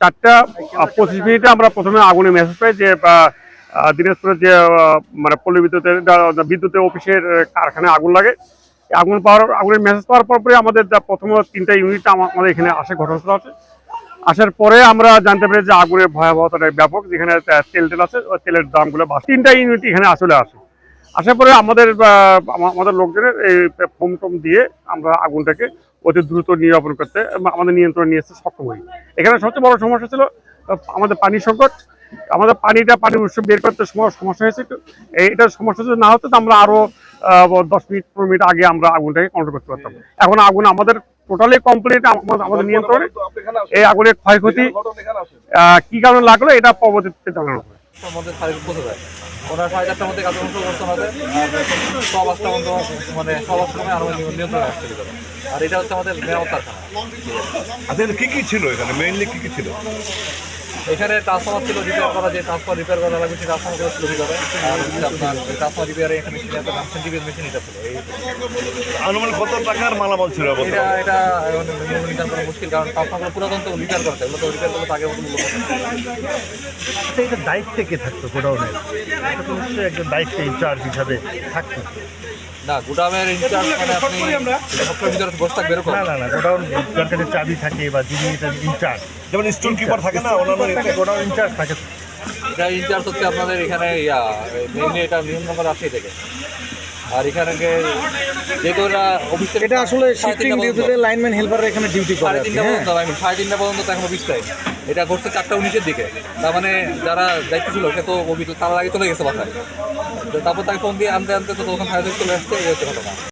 চারটা পঁচিশ মিনিটে আমরা প্রথমে আগুনে মেসেজ পাই যে দিনাজপুরের যে মানে পল্লী বিদ্যুতের বিদ্যুতের অফিসের কারখানায় আগুন লাগে। আগুন পাওয়ার আগুনের মেসেজ পাওয়ার পরে আমাদের প্রথম তিনটা ইউনিট আমাদের এখানে আসে ঘটনাস্থল আছে আসার পরে আমরা জানতে পারি যে আগুনের ভয়াবহতাটা ব্যাপক যেখানে তেল তেল আছে তেলের দামগুলো বাড়ছে। তিনটা ইউনিট এখানে আসলে আসে। আসার পরে আমাদের আমাদের লোকজনের এই ফোম টোম দিয়ে আমরা আগুনটাকে অতি দ্রুত নিরাপন করতে আমাদের নিয়ন্ত্রণ নিয়ে আসতে সক্ষম হই। এখানে সবচেয়ে বড় সমস্যা ছিল আমাদের পানি সংকট। আমাদের পানিটা পানির উৎস বের করতে সমস্যা হয়েছে। এইটা সমস্যা যদি না হতো তো আমরা আরও আহ, দশ মিনিট পনেরো মিনিট আগে আমরা আগুনটাকে কন্ট্রোল করতে পারতাম। এখন আগুন আমাদের টোটালি কমপ্লিট আমাদের নিয়ন্ত্রণে। এই আগুনের ক্ষয়ক্ষতি কি কারণে লাগল এটা পরবর্তীতে জানানো হবে। মধ্যে সাড়ে পৌঁছে যায় ওনার সাড়ে চারটার মধ্যে কাজ শুরু করতে হবে। সব আসটা মানে সব সময় আরও নিয়ন্ত্রণে আসতে হবে। আর এটা হচ্ছে আমাদের মেরামত কারখানা। আচ্ছা কি কি ছিল এখানে? মেইনলি কি কি ছিল? এখানে ট্রান্সফর্মার ছিল রিপেয়ার করা যে ট্রান্সফার রিপেয়ার করা লাগবে সেই ট্রান্সফর্মার ছিল ভিতরে আর হচ্ছে আপনার ট্রান্সফার রিপেয়ারে এখানে মেশিন একটা সেন্টিগ্রেড মেশিন এটা ছিল। এই আনুমানিক কত টাকার মালামাল ছিল এটা? এটা নির্ধারণ করা মুশকিল কারণ ট্রান্সফর্মার পুরাতন তো রিপেয়ার করতে এগুলো তো রিপেয়ার করতে আগে মতো মূল্য। আচ্ছা এটা দায়িত্বে কে থাকতো গোডাউনের এটা তো নিশ্চয়ই একজন দায়িত্বে ইনচার্জ হিসাবে থাকতো। না গোডাউনের ইনচার্জ মানে আপনি সবসময় ভিতরে বসে থাকবে এরকম না না না গোডাউন যার কাছে চাবি থাকে বা যিনি এটা ইনচার্জ যেমন স্টোর কিপার থাকে না অন্যান্য থাকে গোডাউন ইনচার্জ থাকে। এটা ইনচার্জ হচ্ছে আপনাদের এখানে ইয়া মেইনলি এটা নিয়ন্ত্রণ করা আসেই থেকে। আর এখানে যেহেতু এটা অফিস থেকে এটা আসলে শিফটিং ডিউটিতে লাইনম্যান হেল্পাররা এখানে ডিউটি করে সাড়ে তিনটা হ্যাঁ। পর্যন্ত আমি সাড়ে তিনটা পর্যন্ত তো এখন অফিস টাইম এটা ঘটছে চারটা উনিশের দিকে। তার মানে যারা দায়িত্ব ছিল সে তো অফিস তার আগে চলে গেছে বাসায়। তো তারপর তাকে ফোন দিয়ে আনতে আনতে তো তখন ফায়ার চলে আসছে এই হচ্ছে ঘটনা।